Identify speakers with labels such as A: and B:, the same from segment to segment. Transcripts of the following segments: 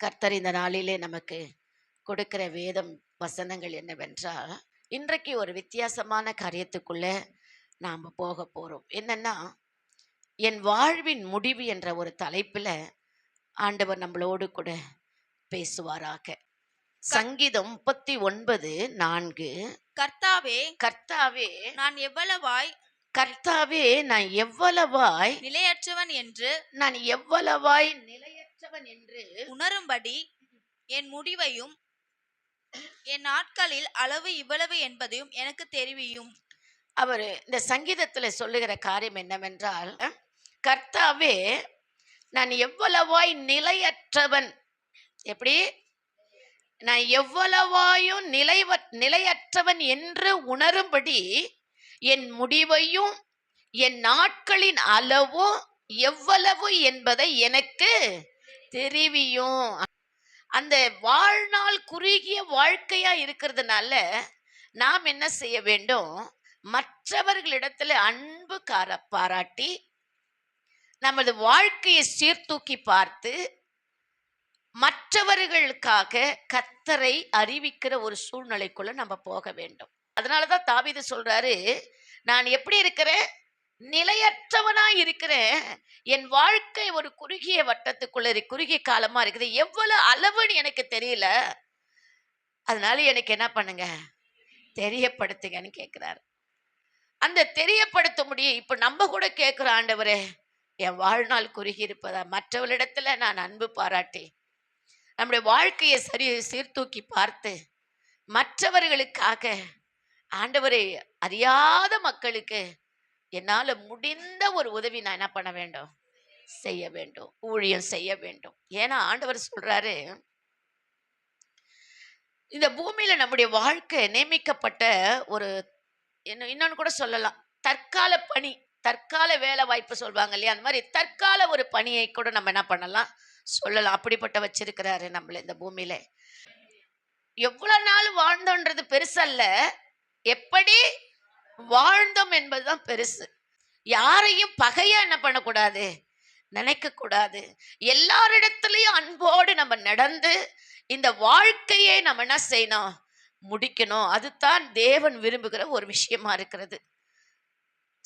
A: கர்த்தர் இந்த நாளிலே நமக்கு கொடுக்கிற வேதம் வசனங்கள் என்னவென்றால் இன்றைக்கு ஒரு வித்தியாசமான காரியத்துக்குள்ள நாம் போக போகிறோம் என்னன்னா என் வாழ்வின் முடிவு என்ற ஒரு தலைப்பில் ஆண்டவர் நம்மளோடு கூட பேசுவாராக. சங்கீதம் முப்பத்தி ஒன்பது நான்கு.
B: கர்த்தாவே
A: கர்த்தாவே
B: நான் எவ்வளவாய்
A: கர்த்தாவே நான் எவ்வளவாய்
B: நிலையற்றவன் என்று
A: நான் எவ்வளவாய் நிலையற்றவன் என்று
B: உணரும்படி என் முடிவையும் என் நாட்களில் அளவு இவ்வளவு என்பதையும் எனக்கு தெரிவியும்.
A: அவர் இந்த சங்கீதத்தில் சொல்லுகிற காரியம் என்னவென்றால் கர்த்தாவே நான் எவ்வளவாய் நிலையற்றவன் எப்படி? நான் எவ்வளவாயும் நிலைவ நிலையற்றவன் என்று உணரும்படி என் முடிவையும் என் நாட்களின் அளவும் எவ்வளவு என்பதை எனக்கு தெரிவியும். அந்த வாழ்நாள் குறுகிய வாழ்க்கையா இருக்கிறதுனால நாம் என்ன செய்ய வேண்டும்? மற்றவர்களிடத்துல அன்பு கார பாராட்டி நமது வாழ்க்கையை சீர்தூக்கி பார்த்து மற்றவர்களுக்காக கத்தரை அறிவிக்கிற ஒரு சூழ்நிலைக்குள்ள நம்ம போக வேண்டும். அதனாலதான் தாவித சொல்றாரு நான் எப்படி இருக்கிறேன்? நிலையற்றவனா இருக்கிறேன் என் வாழ்க்கை ஒரு குறுகிய வட்டத்துக்குள்ள இருக்கு குறுகிய காலமா இருக்குது. எவ்வளவு அளவுன்னு எனக்கு தெரியல. அதனால எனக்கு என்ன பண்ணுங்க? தெரியப்படுத்துங்கன்னு கேட்கிறாரு அந்த தெரியப்படுத்த முடியும் இப்ப நம்ம கூட கேட்கிறோம் ஆண்டவரே என் வாழ்நாள் குறுகி இருப்பதா? மற்றவர்களிடத்துல நான் அன்பு பாராட்டி நம்முடைய வாழ்க்கையை சரி சீர்தூக்கி பார்த்து மற்றவர்களுக்காக ஆண்டவரை அறியாத மக்களுக்கு என்னால் முடிந்த ஒரு உதவி நான் என்ன பண்ண வேண்டும்? செய்ய வேண்டும். ஊழியம் செய்ய வேண்டும். ஏன்னா ஆண்டவர் சொல்றாரு இந்த பூமியில நம்முடைய வாழ்க்கை நியமிக்கப்பட்ட ஒரு இன்னொன்னு கூட சொல்லலாம். தற்கால பணி தற்கால வேலை வாய்ப்பு சொல்வாங்க இல்லையா? அந்த மாதிரி தற்கால ஒரு பணியை கூட நம்ம என்ன பண்ணலாம்? சொல்லலாம். அப்படிப்பட்ட வச்சிருக்கிறாரு நம்மள இந்த பூமியில. எவ்வளவு நாள் வாழ்ந்தோன்றது பெருசல்ல. எப்படி வாழ்ந்தோம் என்பதுதான் பெருசு. யாரையும் பகையா என்ன பண்ணக்கூடாது? நினைக்க கூடாது எல்லாரிடத்துலயும் அன்போடு நம்ம நடந்து இந்த வாழ்க்கையை நம்ம என்ன செய்யணும்? முடிக்கணும். அதுதான் தேவன் விரும்புகிற ஒரு விஷயமா இருக்கிறது.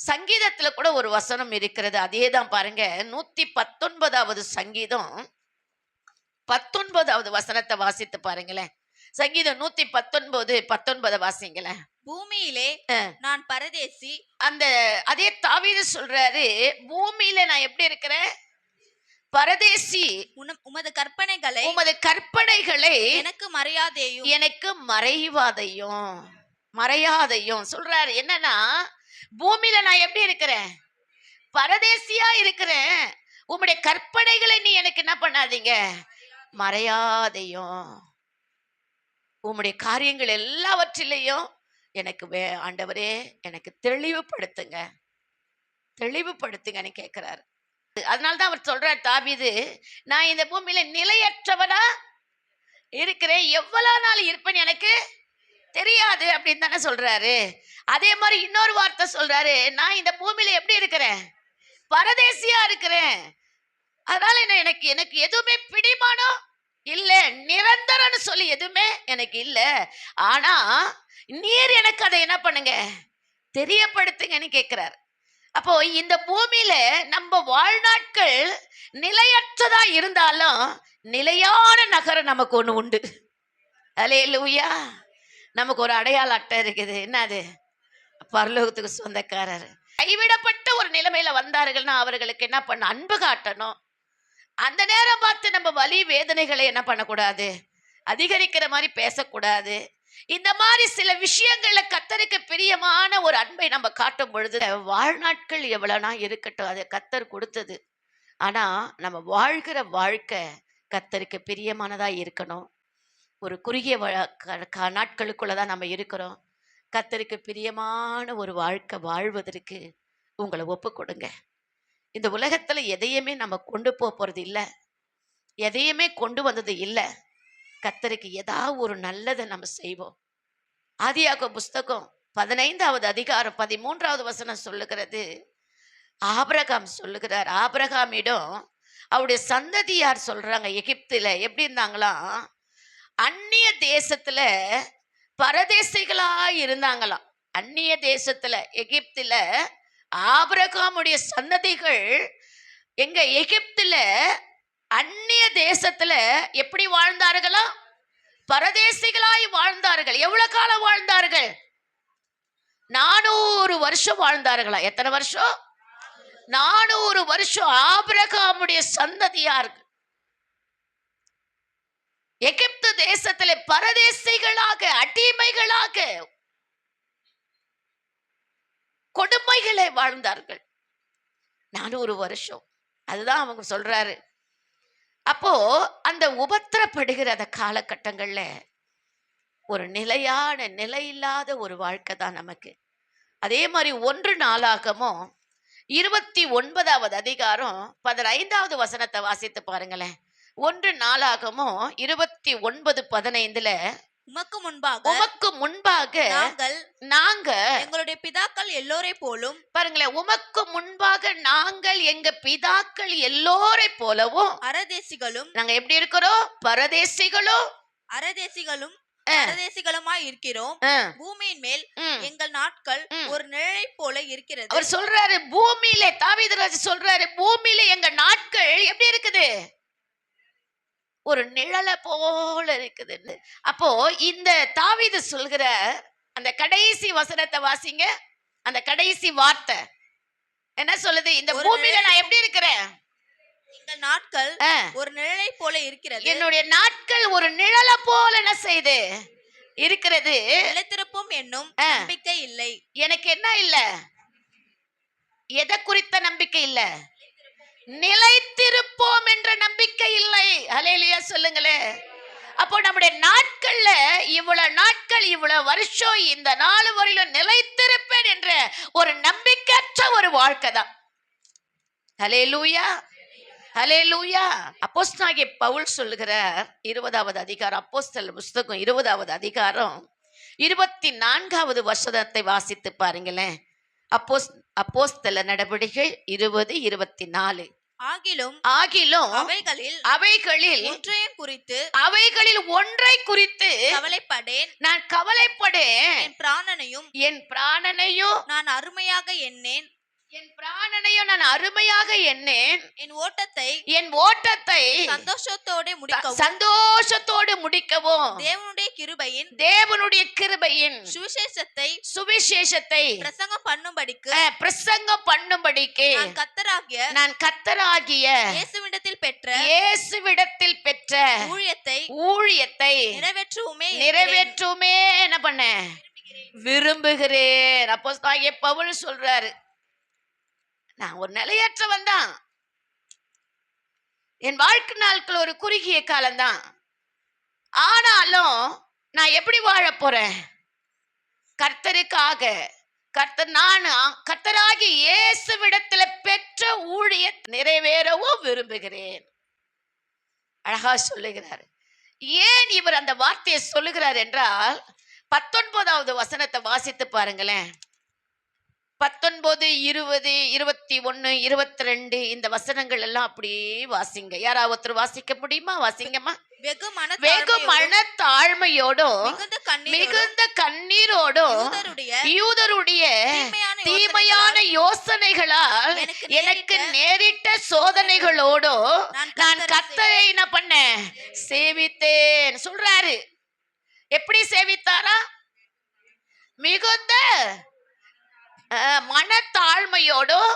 A: சங்கீதத்துல கூட ஒரு வசனம் இருக்கிறது. அதே தான் பாருங்க. நூத்தி பத்தொன்பதாவது சங்கீதம். பத்தொன்பதாவது வசனத்தை வாசித்து பாருங்களேன். சங்கீதம் நூத்தி பத்தொன்பது பத்தொன்பதை வாசிங்களேன்.
B: பூமியிலே. நான் பரதேசி.
A: அந்த அதே தாவீது சொல்றாரு பூமியில நான் எப்படி இருக்கிறேன்? பரதேசி
B: உமது கற்பனைகளை
A: உமது கற்பனைகளை
B: எனக்கு மரியாதையும்
A: எனக்கு மறைவாதையும் மறையாதையும் சொல்றாரு. என்னன்னா பூமியில நான் எப்படி இருக்கிறேன்? பரதேசியா இருக்கிறேன். உம்முடைய கற்பனைகளை நீ எனக்கு என்ன பண்ணாதீங்க? மறையாதையும். உம்முடைய காரியங்கள் எல்லாவற்றிலையும் எனக்கு வே ஆண்டவரே எனக்கு தெளிவுபடுத்துங்க. தெளிவுபடுத்துங்கன்னு கேட்குறாரு அதனால தான் அவர் சொல்கிறார் தாபிது நான் இந்த பூமியில் நிலையற்றவனா இருக்கிறேன். எவ்வளோ நாள் இருப்பேன்னு எனக்கு தெரியாது அப்படின்னு தானே சொல்கிறாரு அதே மாதிரி இன்னொரு வார்த்தை சொல்கிறாரு நான் இந்த பூமியில் எப்படி இருக்கிறேன்? பரதேசியாக இருக்கிறேன். அதனால என்ன எனக்கு எனக்கு எதுவுமே பிடிமானம் இல்ல நிரந்தரம்னு சொல்லி எதுவுமே எனக்கு இல்ல. ஆனா நீர் எனக்கு அதை என்ன பண்ணுங்க? தெரியப்படுத்துங்கன்னு கேட்குறாரு. அப்போ இந்த பூமியில நம்ம வாழ்நாட்கள் நிலையற்றதா இருந்தாலும் நிலையான நகரம் நமக்கு ஒண்ணு உண்டு. அலையலூயா நமக்கு ஒரு அடையாள அட்டை இருக்குது. என்னது பரலோகத்துக்கு சொந்தக்காரர். கைவிடப்பட்ட ஒரு நிலைமையில வந்தார்கள்னா அவர்களுக்கு என்ன பண்ண? அன்பு காட்டணும். அந்த நேரம் பார்த்து நம்ம வலி வேதனைகளை என்ன பண்ணக்கூடாது? அதிகரிக்கிற மாதிரி பேசக்கூடாது. இந்த மாதிரி சில விஷயங்கள்ல கத்தருக்கு பிரியமான ஒரு அன்பை நம்ம காட்டும் பொழுது வாழ்நாட்கள் எவ்வளோனா இருக்கட்டும் அது கத்தர் கொடுத்தது. ஆனா நம்ம வாழ்கிற வாழ்க்கை கத்தருக்கு பிரியமானதா இருக்கணும். ஒரு குறுகிய வ- க- க- நாட்களுக்குள்ள தான் நம்ம இருக்கிறோம். கத்தருக்கு பிரியமான ஒரு வாழ்க்கை வாழ்வதற்கு உங்களை ஒப்பு கொடுங்க. இந்த உலகத்தில் எதையுமே நம்ம கொண்டு போக போகிறது இல்லை. எதையுமே கொண்டு வந்தது இல்லை. கத்தருக்கு ஏதாவது ஒரு நல்லதை நம்ம செய்வோம். ஆதியாக புஸ்தகம் பதினைந்தாவது அதிகாரம் பதிமூன்றாவது வசனம் சொல்லுகிறது. ஆபரகாம் சொல்லுகிறார். ஆபரகாமிடம் அவருடைய சந்ததியார் சொல்கிறாங்க எகிப்தில் எப்படி இருந்தாங்களாம் அந்நிய தேசத்தில் பரதேசிகளாக இருந்தாங்களாம். அந்நிய தேசத்தில் எகிப்தில் ஆபரகாமுடைய சந்ததிகள் எங்க எகிப்துல அந்நிய தேசத்துல எப்படி வாழ்ந்தார்களா? பரதேசிகளாய் வாழ்ந்தார்கள். எவ்வளவு காலம் வாழ்ந்தார்கள்? நானூறு வருஷம் வாழ்ந்தார்களா? எத்தனை வருஷம்? நானூறு வருஷம் ஆபிரகாமுடைய சந்ததியார்கள் எகிப்து தேசத்திலே பரதேசிகளாக அடிமைகளாக கொடுமைகளை வாழ்ந்தார்கள். நானூறு வருஷம். அதுதான் அவங்க சொல்றாரு. அப்போ அந்த உபத்திரப்படுகிற அந்த காலகட்டங்கள்ல ஒரு நிலையான நிலையில்லாத ஒரு வாழ்க்கை தான் நமக்கு. அதே மாதிரி ஒன்று நாளாகமும் இருபத்தி ஒன்பதாவது அதிகாரம் பதினைந்தாவது வசனத்தை வாசித்து பாருங்களேன். ஒன்று நாளாகமும் இருபத்தி ஒன்பது பதினைந்துல
B: உமக்கு முன்பாக
A: உமக்கு முன்பாக
B: நாங்கள்
A: நாங்க
B: எங்களுடைய பிதாக்கள் எல்லோரை போலும்
A: பாருங்களேன் உமக்கு முன்பாக நாங்கள் எங்க பிதாக்கள் எல்லோரை போலவும்
B: அரதேசிகளும்
A: நாங்க எப்படி இருக்கிறோம் பரதேசிகளும்
B: அரதேசிகளும்
A: ஆ.
B: அரதேசிகளுமாய் இருக்கிறோம் பூமியின் மேல். எங்கள் நாட்கள். ஒரு நிழலை போல இருக்கிறது
A: அவர் சொல்றாரு பூமியில தாவீதுராஜ் சொல்றாரு பூமியில எங்க நாட்கள் எப்படி இருக்குது ஒரு நிழலை போல இருக்குதுன்னு. அப்போ இந்த தாவீது சொல்கிற அந்த கடைசி வசனத்தை வாசிங்க. அந்த கடைசி வார்த்தை. என்ன சொல்லுது? இந்த பூமியில நான் எப்படி இருக்கிறேன்?
B: எங்கள் நாட்கள் ஒரு நிழலை போல இருக்கிறது.
A: என்னுடைய நாட்கள் ஒரு நிழலை போல என்ன செய்து? இருக்கிறது.
B: நிலைத்திருப்போம் என்னும். நம்பிக்கை இல்லை.
A: எனக்கு என்ன இல்ல? எதை குறித்த நம்பிக்கை இல்ல? நிலைத்திருப்போம் என்ற நம்பிக்கை இல்லை. அலையிலியா சொல்லுங்களே. அப்போ நம்முடைய நாட்கள்ல இவ்வளவு நாட்கள் இவ்வளவு வருஷம் இந்த நாலு வரையிலும் நிலைத்திருப்பேன் என்ற ஒரு நம்பிக்கையற்ற ஒரு வாழ்க்கை தான். ஹலே லூயா ஹலே லூயா அப்போஸ்தலனாகிய பவுல் சொல்லுகிறார் இருபதாவது அதிகாரம் அப்போஸ்தலர் புஸ்தகம் இருபதாவது அதிகாரம் இருபத்தி நான்காவது வசனத்தை வாசித்து பாருங்களேன். அப்போஸ் அப்போஸ்தல நடவடிக்கை இருபது இருபத்தி நாலு
B: ஆகிலும்
A: ஆகிலும்
B: அவைகளில்
A: அவைகளில்
B: ஒன்றையும் குறித்து
A: அவைகளில் ஒன்றை குறித்து
B: கவலைப்படேன்.
A: நான் கவலைப்படேன்.
B: என் பிராணனையும்
A: என் பிராணனையும்
B: நான் அருமையாக எண்ணேன்.
A: என் பிராணனையும் நான் அருமையாக எண்ணேன்.
B: என் ஓட்டத்தை
A: என் ஓட்டத்தை
B: சந்தோஷத்தோட முடிக்கவும்.
A: சந்தோஷத்தோடு முடிக்கவும்.
B: தேவனுடைய கிருபையின்
A: தேவனுடைய கிருபையின்
B: சுவிசேஷத்தை
A: சுவிசேஷத்தை
B: பிரசங்கம் பண்ணும்படிக்கு
A: பிரசங்கம் பண்ணும்படிக்கு
B: நான் கத்தராகிய
A: நான் கத்தராகிய
B: இயேசுவிடத்தில் பெற்ற
A: இயேசுவிடத்தில் பெற்ற
B: ஊழியத்தை
A: ஊழியத்தை
B: இருக்கிறேன்.
A: நிறைவேற்றுமே என்ன பண்ண? விரும்புகிறேன். அப்போ பவுல் சொல்றாரு நான் ஒரு நிலையற்றவன் தான். என் வாழ்க்கை நாட்கள் ஒரு குறுகிய காலம்தான். ஆனாலும் நான் எப்படி வாழ போறேன்? கர்த்தருக்காக கர்த்தர் நான் கர்த்தராகி இயேசுவிடத்துல பெற்ற ஊழிய நிறைவேறவும் விரும்புகிறேன். அழகா சொல்லுகிறார். ஏன் இவர் அந்த வார்த்தையை சொல்லுகிறார் என்றால் பத்தொன்பதாவது வசனத்தை வாசித்து பாருங்களேன். பத்தொன்பது இருபது இருபத்தி ஒன்னு இருபத்தி ரெண்டு இந்த வசனங்கள் எல்லாம் அப்படியே வாசிங்க. யாராவது ஒருத்தர் வாசிக்க முடியுமா? வாசிங்கம்மா.
B: வெகு மன
A: வெகு மன தாழ்மையோடும்
B: மிகுந்த கண்ணீரோடும் யூதருடைய தீமையான
A: யோசனைகளால்
B: எனக்கு நேரிட்ட
A: சோதனைகளோடும்
B: நான்
A: கத்தரை என்ன பண்ணேன் சேவித்தேன். சொல்றாரு. எப்படி சேவித்தாரா? மிகுந்த மனத்தாழ்மையோடும்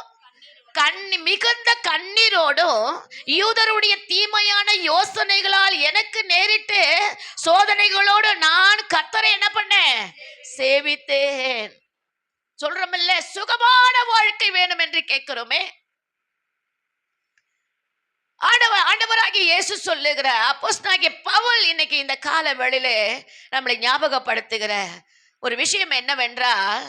A: கண் மிகுந்த கண்ணீரோடும் யூதருடைய தீமையான யோசனைகளால் எனக்கு நேரிட்டு சோதனைகளோடு நான் கத்தரை என்ன பண்ணேன்? சேவித்தேன். சொல்றமில்ல சுகமான வாழ்க்கை வேணும் என்று கேட்கிறோமே. ஆண்டவர் ஆண்டவராகி இயேசு சொல்லுகிற நாகி பவுல் இன்னைக்கு இந்த கால வேளையிலே நம்மளை ஞாபகப்படுத்துகிற ஒரு விஷயம் என்னவென்றால்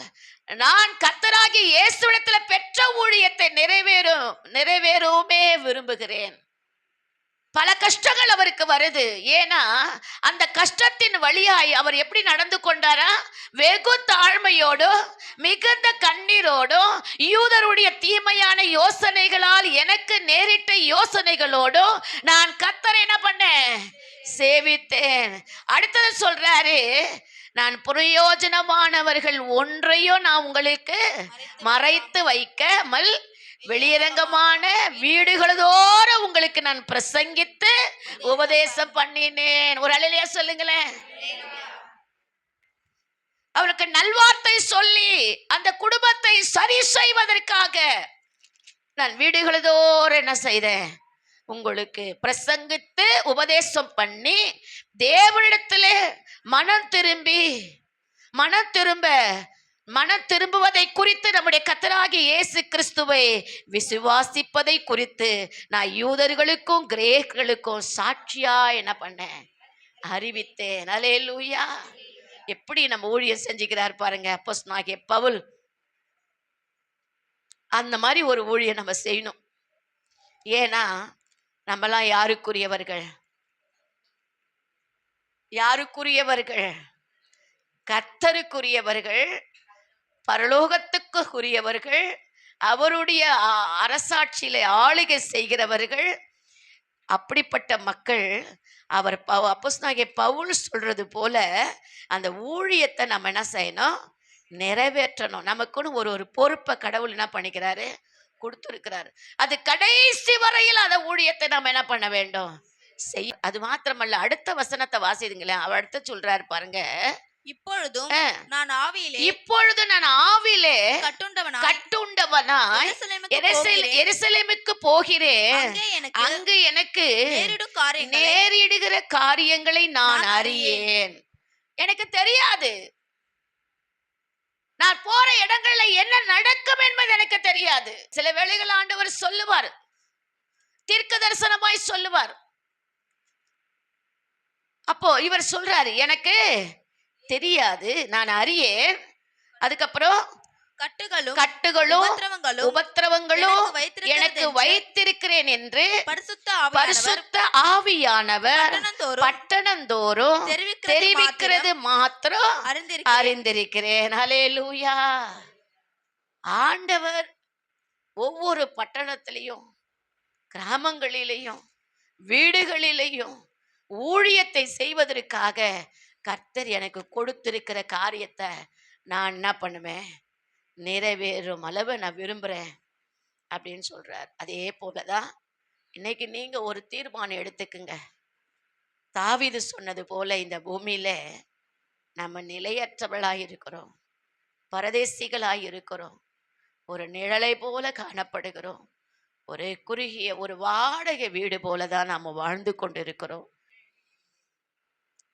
A: நான் கத்தராகி இயேசுடத்துல பெற்ற ஊழியத்தை நிறைவேறும் நிறைவேறவுமே விரும்புகிறேன். பல கஷ்டங்கள் அவருக்கு வருது. ஏன்னா அந்த கஷ்டத்தின் வழியாய் அவர் எப்படி நடந்து கொண்டாரா? வெகு தாழ்மையோடும் மிகுந்த கண்ணீரோடும் யூதருடைய தீமையான யோசனைகளால் எனக்கு நேரிட்ட யோசனைகளோடும் நான் கத்தரை என்ன பண்ணேன்? சேவித்தேன். அடுத்தது சொல்றாரு நான் பிரயோஜனமானவர்கள் ஒன்றையும் நான் உங்களுக்கு மறைத்து வைக்காமல் வெளியரங்கமான வீடுகளதோற உங்களுக்கு நான் பிரசங்கித்து உபதேசம் பண்ணினேன். ஒரு அலையிலையா சொல்லுங்களேன். அவருக்கு நல்வார்த்தை சொல்லி அந்த குடும்பத்தை சரி செய்வதற்காக நான் வீடுகளதோற என்ன செய்தேன்? உங்களுக்கு பிரசங்கித்து உபதேசம் பண்ணி தேவனிடத்திலே மனம் திரும்பி மனம் திரும்ப மனம் திரும்புவதை குறித்து நம்முடைய கத்தராகி இயேசு கிறிஸ்துவை விசுவாசிப்பதை குறித்து நான் யூதர்களுக்கும் கிரேக்கர்களுக்கும் சாட்சியா என்ன பண்ணேன்? அறிவித்தேன். அலேலூயா எப்படி நம்ம ஊழியர் செஞ்சுக்கிறார் பாருங்க அப்போஸ் நாகிய பவுல். அந்த மாதிரி ஒரு ஊழியை நம்ம செய்யணும். ஏன்னா நம்மலாம் யாருக்குரியவர்கள்? யாருக்குரியவர்கள்? கர்த்தருக்குரியவர்கள் பரலோகத்துக்கு உரியவர்கள் அவருடைய அரசாட்சியில ஆளுகை செய்கிறவர்கள் அப்படிப்பட்ட மக்கள் அவர் பவு அப்போஸ்தலனாகிய பவுல் சொல்றது போல அந்த ஊழியத்தை நம்ம என்ன செய்யணும்? நிறைவேற்றணும். நமக்குன்னு ஒரு ஒரு பொறுப்பை கடவுள் என்ன பண்ணிக்கிறாரு? கொடுத்துருக்கிறாரு. அது கடைசி வரையில் அந்த ஊழியத்தை நம்ம என்ன பண்ண வேண்டும்? செய் அது மாத்திரமல்ல அடுத்த வசனத்தை வாசிதுங்களேன் அவர் அடுத்து சொல்றாரு பாருங்க.
B: இப்பொழுதும் நான் ஆவியிலே
A: இப்பொழுது நான் ஆவிலே
B: கட்டுண்டவனாய்
A: கட்டுண்டவனாய்
B: எருசலேமுக்கு
A: எருசலே-
B: போகிறேன். அங்கே எனக்கு
A: அங்கு எனக்கு
B: நேரிடும் காரியங்களை
A: நேரிடுகிற காரியங்களை நான்
B: நான்
A: அறியேன். எனக்கு தெரியாது. நான் போற இடங்கள்ல என்ன நடக்கும் என்பது எனக்கு தெரியாது. சில வேளைகள் ஆண்டவர் சொல்லுவார். தீர்க்க தரிசனமாய் சொல்லுவார். அப்போ இவர் சொல்றாரு எனக்கு தெரியாது நான் அறியேன். அதுக்கப்புறம்
B: கட்டுகளும்
A: கட்டுகளும்
B: உபத்திரவங்களும்
A: உபத்திரவங்களும்
B: எனக்கு
A: வைத்திருக்கிறேன் என்று
B: பரிசுத்த ஆவியானவர்
A: பரிசுத்த ஆவியானவர்
B: பட்டணந்தோறும் தெரிவிக்கிறது
A: மாத்திரம்
B: அறிந்திருக்கிறேன்.
A: அறிந்திருக்கிறேன். ஹalleluya ஆண்டவர் ஒவ்வொரு பட்டணத்திலையும் கிராமங்களிலேயும் வீடுகளிலேயும் ஊழியத்தை செய்வதற்காக கர்த்தர் எனக்கு கொடுத்திருக்கிற காரியத்தை நான் என்ன பண்ணுவேன்? நிறைவேறும். அளவு நான் விரும்புகிறேன் அப்படின்னு சொல்கிறார் அதே போல தான் இன்னைக்கு நீங்கள் ஒரு தீர்மானம் எடுத்துக்குங்க. தாவிது சொன்னது போல இந்த பூமியில் நம்ம நிலையற்றவளாக இருக்கிறோம். பரதேசிகளாக இருக்கிறோம். ஒரு நிழலை போல காணப்படுகிறோம். ஒரு குறுகிய ஒரு வாடகை வீடு போல தான் நாம் வாழ்ந்து கொண்டிருக்கிறோம்.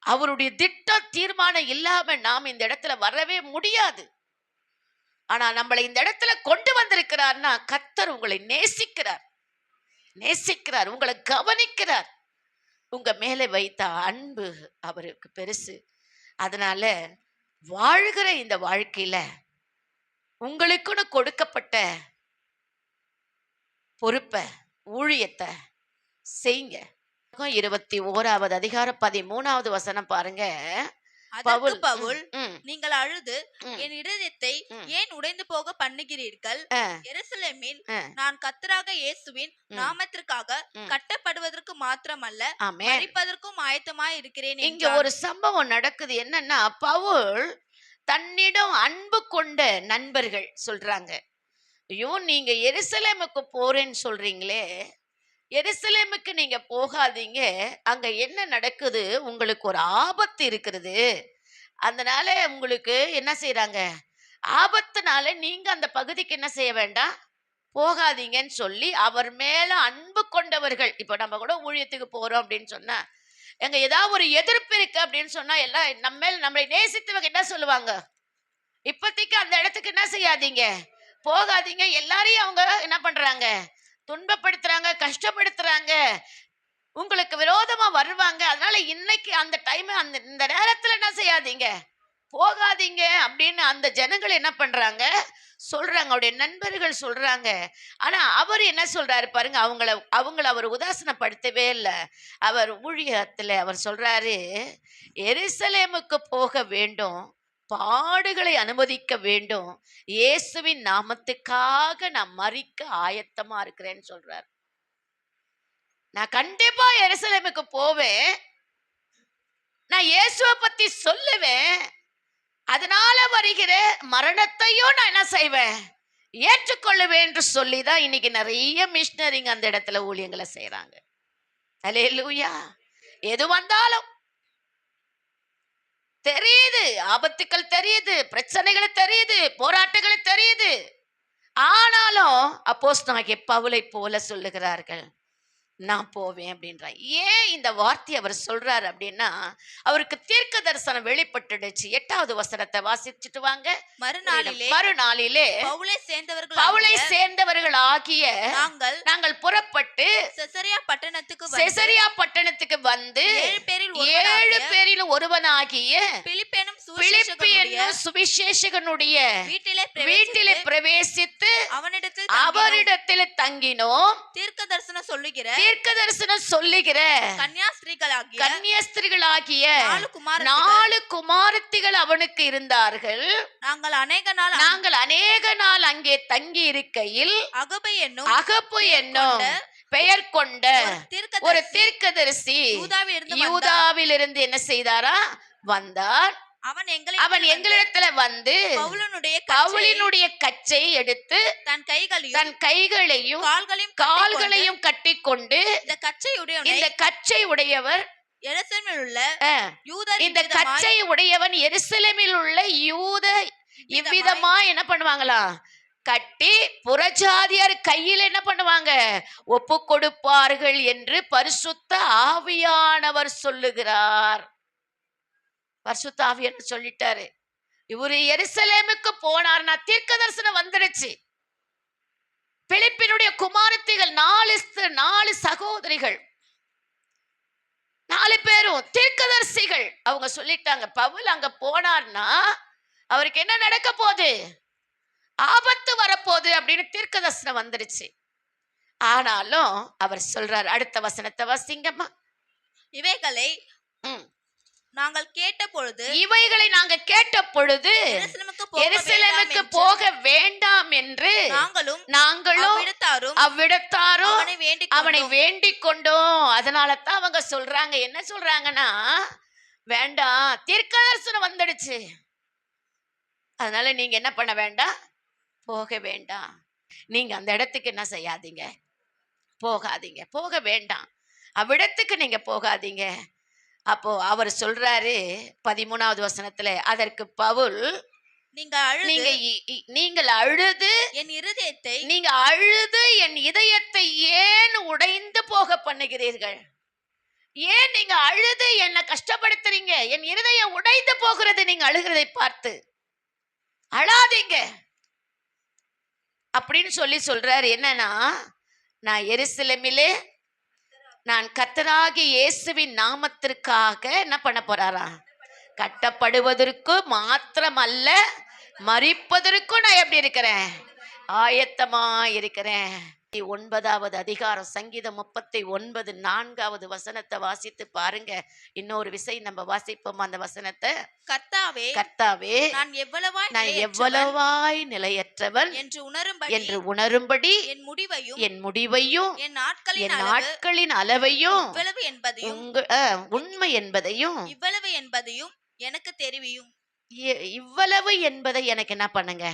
A: அவருடைய திட்டம் தீர்மானம் இல்லாமல் நாம் இந்த இடத்துல வரவே முடியாது. ஆனா நம்மளை இந்த இடத்துல கொண்டு வந்திருக்கிறார்னா கத்தர் உங்களை நேசிக்கிறார். நேசிக்கிறார் உங்களை கவனிக்கிறார். உங்க மேலே வைத்த அன்பு அவருக்கு பெருசு. அதனால வாழ்கிற இந்த வாழ்க்கையில உங்களுக்குன்னு கொடுக்கப்பட்ட பொறுப்பை ஊழியத்தை செய்யுங்க. இருபத்தி ஓராவது அதிகாரம் பதிமூணாவது வசனம் பாருங்க.
B: அதற்கு
A: பவுல்
B: நீங்கள் அழுது என் இருதயத்தை. ஏன் உடைந்து போக பண்ணுகிறீர்கள் எருசலேமில். நான் கத்தராக இயேசுவின். நாமத்திற்காக. கட்டப்படுவதற்கு மாத்திரமல்ல மறிப்பதற்கும் ஆயத்தமாய் இருக்கிறேன்
A: இங்க. ஒரு சம்பவம் நடக்குது என்னன்னா பவுல் தன்னிடம் அன்பு கொண்ட நண்பர்கள் சொல்றாங்க ஐயோ நீங்க எருசலேமுக்கு போறேன்னு சொல்றீங்களே எருசலேமுக்கு நீங்க போகாதீங்க. அங்க என்ன நடக்குது? உங்களுக்கு ஒரு ஆபத்து இருக்கிறது. அதனால உங்களுக்கு என்ன செய்யறாங்க ஆபத்துனால நீங்க அந்த பகுதிக்கு என்ன செய்ய வேண்டாம்? போகாதீங்கன்னு சொல்லி அவர் மேல அன்பு கொண்டவர்கள் இப்போ நம்ம கூட ஊழியத்துக்கு போறோம் அப்படின்னு சொன்னா எங்க ஏதாவது ஒரு எதிர்ப்பு இருக்கு அப்படின்னு சொன்னா எல்லாம் நம்ம மேல நம்மளை நேசித்தவங்க என்ன சொல்லுவாங்க? இப்போதைக்கு அந்த இடத்துக்கு என்ன செய்யாதீங்க? போகாதீங்க. எல்லாரையும் அவங்க என்ன பண்றாங்க? துன்பப்படுத்துறாங்க கஷ்டப்படுத்துறாங்க உங்களுக்கு விரோதமா வருவாங்க. அதனால இன்னைக்கு அந்த டைம் அந்த இந்த நேரத்துல என்ன செய்யாதீங்க? போகாதீங்க அப்படின்னு அந்த ஜனங்கள் என்ன பண்றாங்க? சொல்றாங்க. அவருடைய நண்பர்கள் சொல்றாங்க. ஆனா அவர் என்ன சொல்றாரு பாருங்க அவங்கள அவங்கள அவர் உதாசனப்படுத்தவே இல்லை. அவர் ஊழியத்துல அவர் சொல்றாரு எருசலேமுக்கு போக வேண்டும். பாடுகளை அனுமதிக்க வேண்டும். இயேசுவின் நாமத்துக்காக நான் மறிக்க ஆயத்தமா இருக்கிறேன்னு சொல்றார். நான் கண்டிப்பா எருசலேமுக்கு போவேன். நான் இயேசுவை பத்தி சொல்லுவேன். அதனால வருகிற மரணத்தையும் நான் என்ன செய்வேன்? ஏற்றுக்கொள்ளுவேன் என்று சொல்லி தான் இன்னைக்கு நிறைய மிஷினரிங்க அந்த இடத்துல ஊழியங்களை அலே லுய்யா எது வந்தாலும் தெரியுது. ஆபத்துக்கள் தெரியுது. பிரச்சனைகள் தெரியுது. போராட்டங்கள் தெரியுது. ஆனாலும் அப்போஸ் நமக்கு பவுலை போல சொல்லுகிறார்கள். நான் போவேன் அப்படின்றார். ஏன் இந்த வார்த்தையை அவர் சொல்றாரு அப்படின்னா அவருக்கு தீர்க்க தரிசனம் வெளிப்பட்டுடுச்சு. எட்டாவது வசனத்தை வாசிச்சுட்டு வாங்க.
B: மறுநாளிலே
A: மறுநாளிலே
B: பவுலை சேர்ந்தவர்கள்
A: பவுலை சேர்ந்தவர்கள் ஆகிய
B: நாங்கள்
A: நாங்கள் புறப்பட்டு
B: செசரியா பட்டணத்துக்கு வந்து
A: செசரியா பட்டணத்துக்கு வந்து
B: ஏழு பேரில்
A: ஏழு பேரில் ஒருவனாகிய
B: பிலிப்பேனும்
A: பிலிப்பு
B: சுவிசேஷகனுடைய வீட்டிலே
A: வீட்டிலே
B: பிரவேசித்து
A: பிரவேசித்து
B: அவனிடத்தில்
A: அவரிடத்தில் தங்கினோம்.
B: தீர்க்க தரிசனம் சொல்லுகிற
A: தீர்க்க தரிசனம் சொல்லுகிற
B: கன்னியாஸ்திரிகளாகிய
A: கன்னியஸ்திரிகளாகிய
B: நாலு குமாரத்திகள்
A: அவனுக்கு இருந்தார்கள்.
B: நாங்கள் அநேக நாள்
A: நாங்கள் அநேக நாள் அங்கே தங்கி இருக்கையில்
B: அகபை என்னும்
A: அகப்பு என்னும் பெயர் கொண்ட ஒரு தீர்க்கதரிசி
B: யூதாவில் இருந்து
A: என்ன செய்தாரா? வந்தார்.
B: அவன் எங்களை
A: அவன் எங்களிடத்துல வந்து
B: பவுலனுடைய கச்சை
A: பவுலினுடைய கச்சை எடுத்து
B: தன் கைகளையும்
A: தன் கைகளையும்
B: கால்களையும்
A: கால்களையும் கட்டிக்கொண்டு
B: இந்த கச்சையுடைய
A: இந்த கச்சை உடையவர்
B: எருசலேமில் உள்ள யூதர்
A: இந்த கச்சை உடையவன் எருசலேமில் உள்ள யூத இவ்விதமா என்ன பண்ணுவாங்களா? கட்டி புறஜாதியார் கையில் என்ன பண்ணுவாங்க? ஒப்பு கொடுப்பார்கள் என்று பரிசுத்த ஆவியானவர் சொல்லுகிறார். பரிசுத்த ஆவியானவர் சொல்லிட்டாரு. இவரு எருசலேமுக்கு போனார்னா தீர்க்க தரிசனம் வந்துடுச்சு. பிலிப்பினுடைய குமாரத்திகள் நாலு நாலு சகோதரிகள். நாலு பேரும் தீர்க்கதரிசிகள். அவங்க சொல்லிட்டாங்க பவுல் அங்க போனார்னா அவருக்கு என்ன நடக்க போகுது? ஆபத்து வரப்போகுது அப்படின்னு தீர்க்கதரிசனம் வந்துடுச்சு. ஆனாலும் அவர் சொல்றார் அடுத்த வசனத்தை வாசிங்கம்மா.
B: இவைகளை. நாங்கள் கேட்ட பொழுது
A: இவைகளை நாங்க கேட்ட பொழுது
B: எருசலேமுக்கு போக வேண்டாம் என்று நாங்களும்
A: நாங்களும்
B: அவ்விடத்தாரும்
A: அவ்விடத்தாரும்
B: அவனை கொண்டோம்.
A: வேண்டிக் கொண்டோம் அதனால தான் அவங்க சொல்றாங்க. என்ன சொல்றாங்கன்னா வேண்டாம் தீர்க்கதரிசனம் வந்துடுச்சு. அதனால நீங்க என்ன பண்ண வேண்டாம் போக வேண்டாம் நீங்க அந்த இடத்துக்கு என்ன செய்யாதீங்க. போகாதீங்க. போக வேண்டாம். அவ்விடத்துக்கு நீங்க போகாதீங்க. அப்போ அவர் சொல்றாரு பதிமூணாவது வசனத்துல அதற்கு பவுல்
B: நீங்க
A: நீங்க நீங்கள் அழுது
B: என் இருதயத்தை
A: நீங்க அழுது என் இதயத்தை ஏன் உடைந்து போக பண்ணுகிறீர்கள்? ஏன் நீங்க அழுது என்னை கஷ்டப்படுத்துறீங்க? என் இருதயம் உடைந்து போகிறது நீங்க அழுகிறதை பார்த்து. அழாதீங்க. அப்படின்னு சொல்லி சொல்றாரு என்னன்னா நான் எருசலேமிலே நான் கத்தராகி இயேசுவின் நாமத்திற்காக என்ன பண்ண போறாரா? கட்டப்படுவதற்கு மாத்திரமல்ல மறிப்பதற்கும் நான் எப்படி இருக்கிறேன்? ஆயத்தமா இருக்கிறேன் ஒன்பதாவது அதிகாரம் சங்கீதம் முப்பத்தி ஒன்பது நான்காவது வசனத்தை வாசித்து பாருங்க. இன்னொரு விசை நம்ம வாசிப்போம் அந்த வசனத்தை.
B: கர்த்தாவே
A: கர்த்தாவே
B: நான் எவ்வளவாய்
A: நான் எவ்வளவாய் நிலையற்றவன்?
B: என்று உணரும்படி
A: என்று உணரும்படி
B: என் முடிவையும்
A: என் முடிவையும்
B: என் நாட்களின்
A: என் நாட்களின் அளவையும்
B: இவ்வளவு என்பதையும்
A: உங்க உண்மை என்பதையும்
B: இவ்வளவு என்பதையும் எனக்கு தெரிவியும்.
A: இவ்வளவு என்பதை எனக்கு என்ன பண்ணுங்க?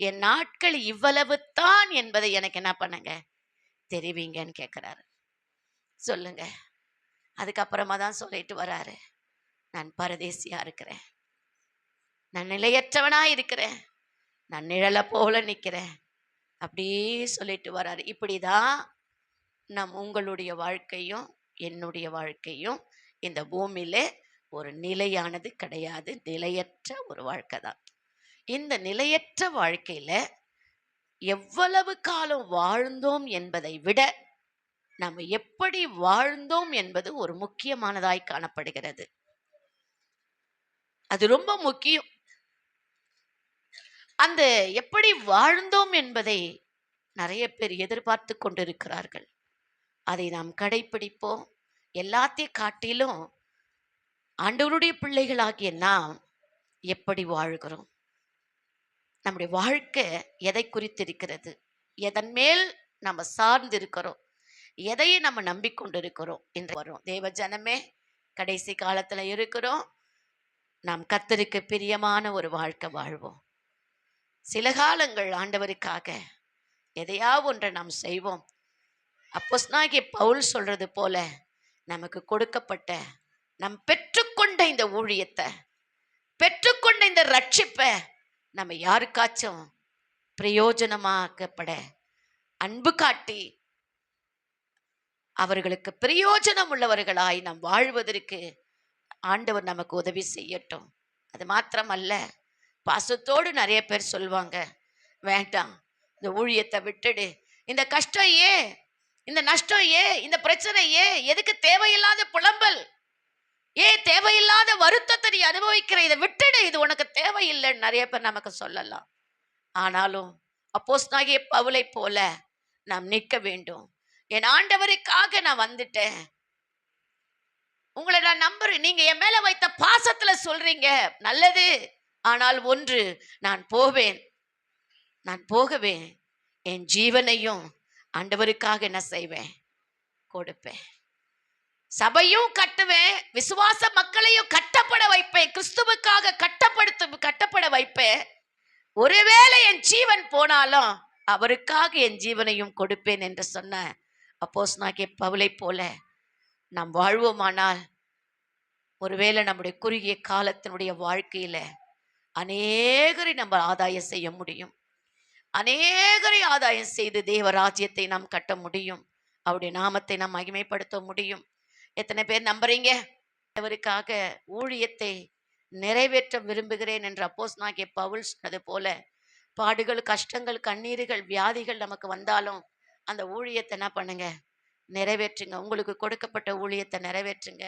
A: என் நாட்கள் இவ்வளவு தான் என்பதை எனக்கு என்ன பண்ணுங்க? தெரிவிங்கன்னு கேட்குறாரு சொல்லுங்க. அதுக்கப்புறமா தான் சொல்லிட்டு வராரு. நான் பரதேசியா இருக்கிறேன். நான் நிலையற்றவனா இருக்கிறேன். நான் நிழலை போல நிற்கிறேன் அப்படியே சொல்லிட்டு வராரு. இப்படிதான் நம் உங்களுடைய வாழ்க்கையும் என்னுடைய வாழ்க்கையும் இந்த பூமியில ஒரு நிலையானது கிடையாது. நிலையற்ற ஒரு வாழ்க்கை தான். இந்த நிலையற்ற வாழ்க்கையில எவ்வளவு காலம் வாழ்ந்தோம் என்பதை விட நம்ம எப்படி வாழ்ந்தோம் என்பது ஒரு முக்கியமானதாய் காணப்படுகிறது. அது ரொம்ப முக்கியம். அந்த எப்படி வாழ்ந்தோம் என்பதை நிறைய பேர் எதிர்பார்த்து கொண்டிருக்கிறார்கள். அதை நாம் கடைப்பிடிப்போம். எல்லாத்தையும் காட்டிலும் ஆண்டவருடைய பிள்ளைகளாகிய நாம் எப்படி வாழ்கிறோம்? நம்முடைய வாழ்க்கை எதை குறித்திருக்கிறது? எதன் மேல் நம்ம சார்ந்து இருக்கிறோம் எதையை நம்ம நம்பிக்கொண்டிருக்கிறோம்? என்று வரும். தேவ ஜனமே கடைசி காலத்தில் இருக்கிறோம். நாம் கத்தருக்கு பிரியமான ஒரு வாழ்க்கை வாழ்வோம். சில காலங்கள் ஆண்டவருக்காக எதையா ஒன்றை நாம் செய்வோம். அப்போஸ்னாகிய பவுல் சொல்றது போல நமக்கு கொடுக்கப்பட்ட நம் பெற்றுக்கொண்ட இந்த ஊழியத்தை பெற்றுக்கொண்ட இந்த ரட்சிப்பை நம்ம யாருக்காச்சும் பிரயோஜனமாக்கப்பட அன்பு காட்டி அவர்களுக்கு பிரயோஜனம் உள்ளவர்களாய் நாம் வாழ்வதற்கு ஆண்டவர் நமக்கு உதவி செய்யட்டும். அது மாத்திரமல்ல பாசத்தோடு நிறைய பேர் சொல்லுவாங்க வேண்டாம் இந்த ஊழியத்தை விட்டுடு. இந்த கஷ்டம் ஏன்? இந்த நஷ்டம் ஏன்? இந்த பிரச்சனை ஏன்? எதுக்கு தேவையில்லாத புலம்பல்? ஏன் தேவையில்லாத வருத்தத்தை நீ அனுபவிக்கிற? இதை விட்டுடு. இது உனக்கு தேவையில்லைன்னு நிறைய பேர் நமக்கு சொல்லலாம். ஆனாலும் அப்போஸ் நாகிய பவுலை போல நாம் நிற்க வேண்டும். என் ஆண்டவருக்காக நான் வந்துட்டேன். உங்களை நான் நம்புறேன். நீங்க என் மேல வைத்த பாசத்துல சொல்றீங்க. நல்லது. ஆனால் ஒன்று நான் போவேன். நான் போகவேன் என் ஜீவனையும் ஆண்டவருக்காக நான் செய்வேன். கொடுப்பேன். சபையும் கட்டுவேன் விசுவாச மக்களையும் கட்டப்பட வைப்பேன் கிறிஸ்துவுக்காக கட்டப்படுத்து கட்டப்பட வைப்பேன். ஒருவேளை என் ஜீவன் போனாலும் அவருக்காக என் ஜீவனையும் கொடுப்பேன் என்று சொன்ன அப்போஸ் நாக்கே பவுலை போல நாம் வாழ்வோமானால் ஒருவேளை நம்முடைய குறுகிய காலத்தினுடைய வாழ்க்கையில அநேகரை நம்ம ஆதாயம் செய்ய முடியும். அநேகரை ஆதாயம் செய்து தேவ ராஜ்யத்தை நாம் கட்ட முடியும். அவருடைய நாமத்தை நாம் மகிமைப்படுத்த முடியும். எத்தனை பேர் நம்புறீங்க? அவருக்காக ஊழியத்தை நிறைவேற்ற விரும்புகிறேன் என்று அப்போஸ் நாகிய பவுல் சொன்னது போல பாடுகள் கஷ்டங்கள் கண்ணீர்கள் வியாதிகள் நமக்கு வந்தாலும் அந்த ஊழியத்தை என்ன பண்ணுங்க? நிறைவேற்றுங்க. உங்களுக்கு கொடுக்கப்பட்ட ஊழியத்தை நிறைவேற்றுங்க.